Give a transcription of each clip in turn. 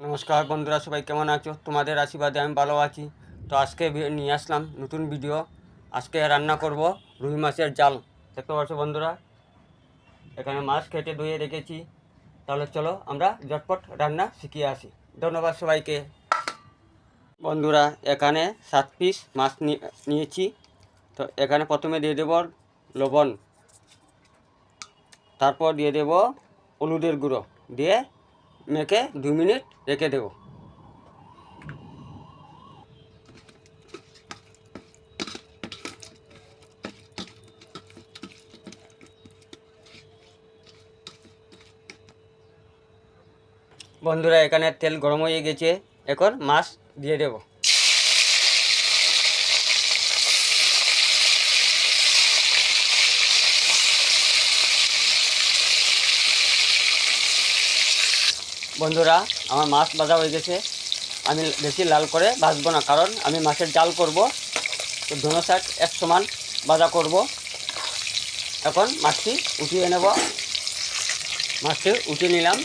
নমস্কার বন্ধুরা, সবাই কেমন আছো? তোমাদের আশীর্বাদে আমি ভালো আছি। তো আজকে নিয়ে আসলাম নতুন ভিডিও আজকে রান্না করব রুই মাছের জাল দেখতে পাচ্ছ বন্ধুরা, এখানে মাছ কেটে ধুয়ে রেখেছি। তাহলে চলো আমরা ঝটপট রান্না শিখিয়ে আসি। ধন্যবাদ সবাইকে। বন্ধুরা, এখানে সাত পিস মাছ নিয়েছি। তো এখানে প্রথমে দিয়ে দেব লবণ। তারপর দিয়ে দেব হলুদের গুঁড়ো। দিয়ে মেখে দু মিনিট রেখে দেব। বন্ধুরা, এখানে তেল গরম হয়ে গেছে। এখন মাছ দিয়ে দেব। বন্ধুরা, আমার মাছ ভাজা হয়ে গেছে। আমি বেশি লাল করে ভাজবো না, কারণ আমি মাছের জাল করব। তো দোনো সাইড এক সমান ভাজা করব। এখন মাছটি উঠিয়ে নেব। মাছটি উঠিয়ে নিলাম।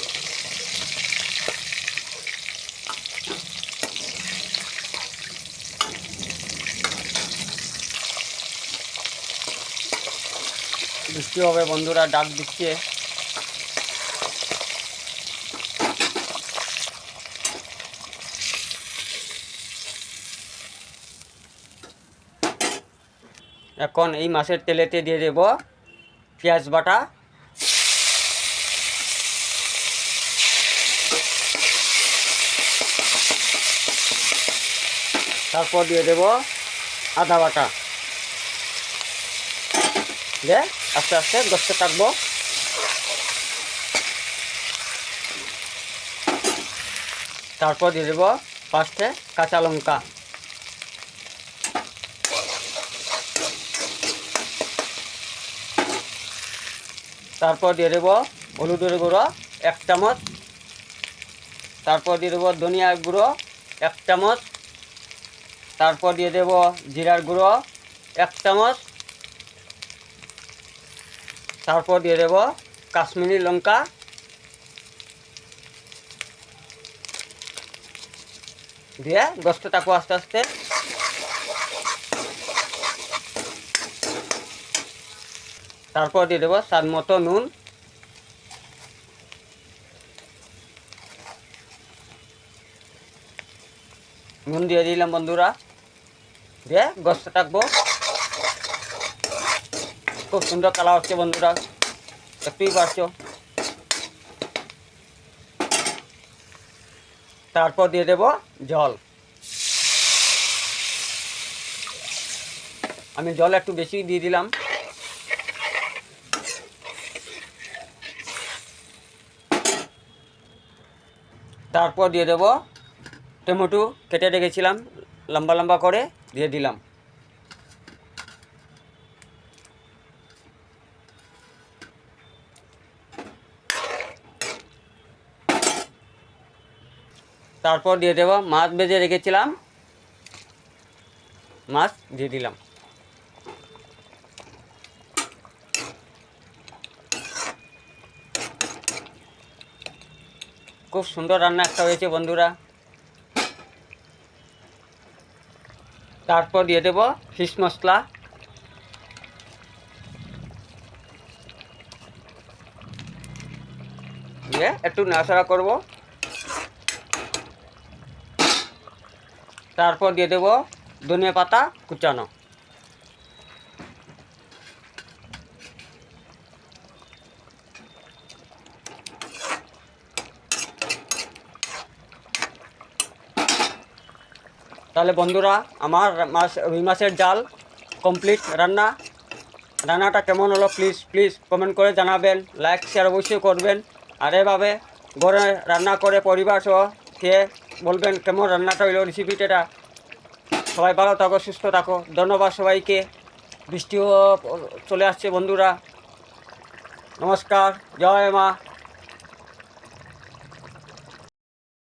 বৃষ্টি হবে বন্ধুরা, ডাক দিচ্ছে। এখন এই মাছের তেলেতে দিয়ে দেব পেঁয়াজ বাটা। তারপর দিয়ে দেব আদা বাটা। দিয়ে আস্তে আস্তে দশটা থাকব তারপর দিয়ে দেব পাঁচটে কাঁচা লঙ্কা। তারপর দিয়ে দেবো হলুদের গুঁড়ো, এক চামচ। তারপর দিয়ে দেবো ধনিয়ার গুঁড়ো, এক চামচ। তারপর দিয়ে দেবো জিরার গুঁড়ো, এক চামচ। তারপর দিয়ে দেবো কাশ্মীরি লঙ্কা। দিয়ে দশটা টাকু আস্তে আস্তে তারপর দিয়ে দেবো স্বাদ মতো নুন। নুন দিয়ে দিলাম বন্ধুরা। দিয়ে গসতে থাকব। খুব সুন্দর কালার হচ্ছে বন্ধুরা। দেখতেই পারছ তারপর দিয়ে দেব জল। আমি জল একটু বেশি দিয়ে দিলাম। তারপর দিয়ে দেব টমেটো কেটে রেখেছিলাম, লম্বা লম্বা করে দিয়ে দিলাম। তারপর দিয়ে দেব মাছ ভেজে রেখেছিলাম, মাছ দিয়ে দিলাম। খুব সুন্দর রান্না একটা হয়েছে বন্ধুরা। তারপর দিয়ে দেব ফিশ মশলা। দিয়ে একটু নাড়াচাড়া করব। তারপর দিয়ে দেব ধনিয়া পাতা কুচানো। তাহলে বন্ধুরা, আমার মাছ রুই মাছের জাল কমপ্লিট রান্না, রান্নাটা কেমন হলো? প্লিজ প্লিজ কমেন্ট করে জানাবেন। লাইক শেয়ার অবশ্যই করবেন। আর এভাবে ঘরে রান্না করে পরিবার সহ খেয়ে বলবেন কেমন রান্নাটা হইল রেসিপিটা সবাই ভালো থাকো, সুস্থ থাকো। ধন্যবাদ সবাইকে। বৃষ্টিও চলে আসছে বন্ধুরা। নমস্কার। জয় মা।